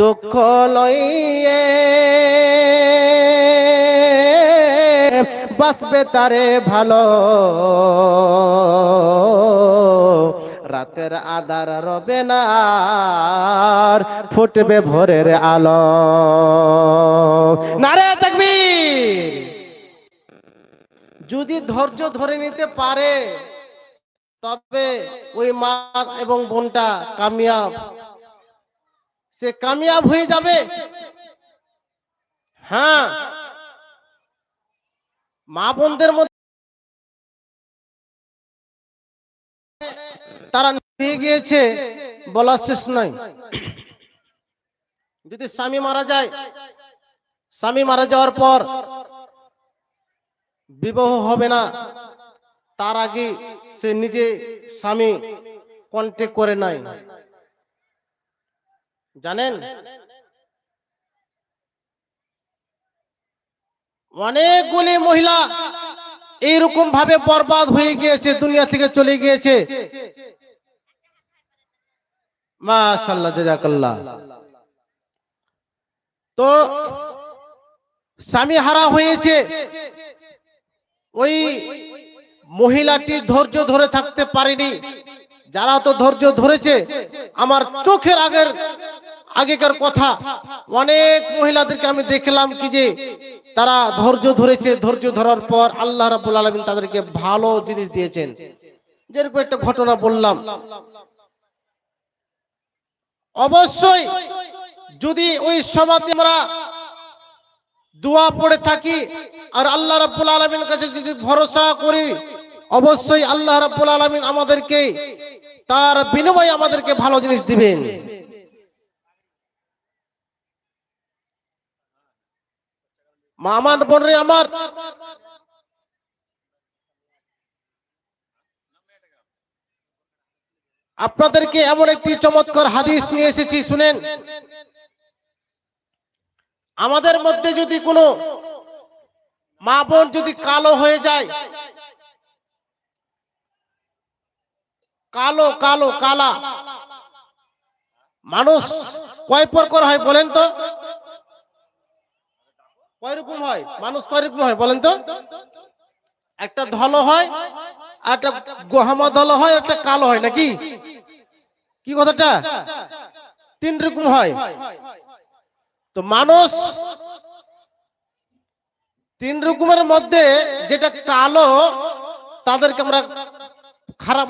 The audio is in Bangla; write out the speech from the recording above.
দুঃখ লইয়ে বাসবে তারে ভালো। রাতের আদার রবে না ফুটবে ভোরের আলো। নারে তাকবীর। যদি ধৈর্য ধরে নিতে পারে, তবে ওই মা এবং বোনটা কামিয়াব। সে কামিয়াব হয়ে যাবে। হ্যাঁ। মা বোনদের মধ্যে তারা নিয়ে গিয়েছে, বলা শেষ নয়। যদি স্বামী মারা যায়, স্বামী মারা যাওয়ার পর বিবাহ হবে না, তার আগে সে নিজে স্বামী কন্টেক্ট করে নাই জানেন? অনেকগুলি মহিলা এইরকম ভাবে বরবাদ হয়ে গিয়েছে, দুনিয়া থেকে চলে গিয়েছে। তো স্বামী হারা হয়েছে। ওই মহিলাটি ধৈর্য ধরে থাকতে পারেনি। যারা তো ধৈর্য ধরেছে, আমার চোখের আগের আগেকার কথা। অনেক মহিলাদেরকে আমি দেখলাম কি যে তারা ধৈর্য ধরেছে, ধৈর্য ধরার পর আল্লাহ রাব্বুল আলামিন তাদেরকে ভালো জিনিস দিয়েছেন। যেরকম একটা ঘটনা বললাম। অবশ্যই যদি ওই সমাজে আমরা দোয়া পড়ে থাকি আর আল্লাহ রাব্বুল আলামিনের কাছে যদি ভরসা করি, অবশ্যই আল্লাহ রাব্বুল আলামিন আমাদেরকে, তার বিনিময়ে আমাদেরকে ভালো জিনিস দিবেন। মা আমার বোনরে আমার। আপনাদেরকে এমন একটি চমৎকার হাদিস নিয়ে এসেছি, শুনেন। আমাদের মধ্যে যদি কোনো মা বোন যদি কালো হয়ে যায়, কালো কালো, কালা, মানুষ কয় প্রকার হয় বলেন তো? কয় রকম হয়? মানুষ কয় রকম হয় বলেন তো? একটা ধল হয় আর একটা গহমা ধল হয় একটা কালো হয়, নাকি? কি কথাটা? তিন রকম হয়। তো মানুষ তিন রকমের মধ্যে যেটা কালো, তাদেরকে আমরা খারাপ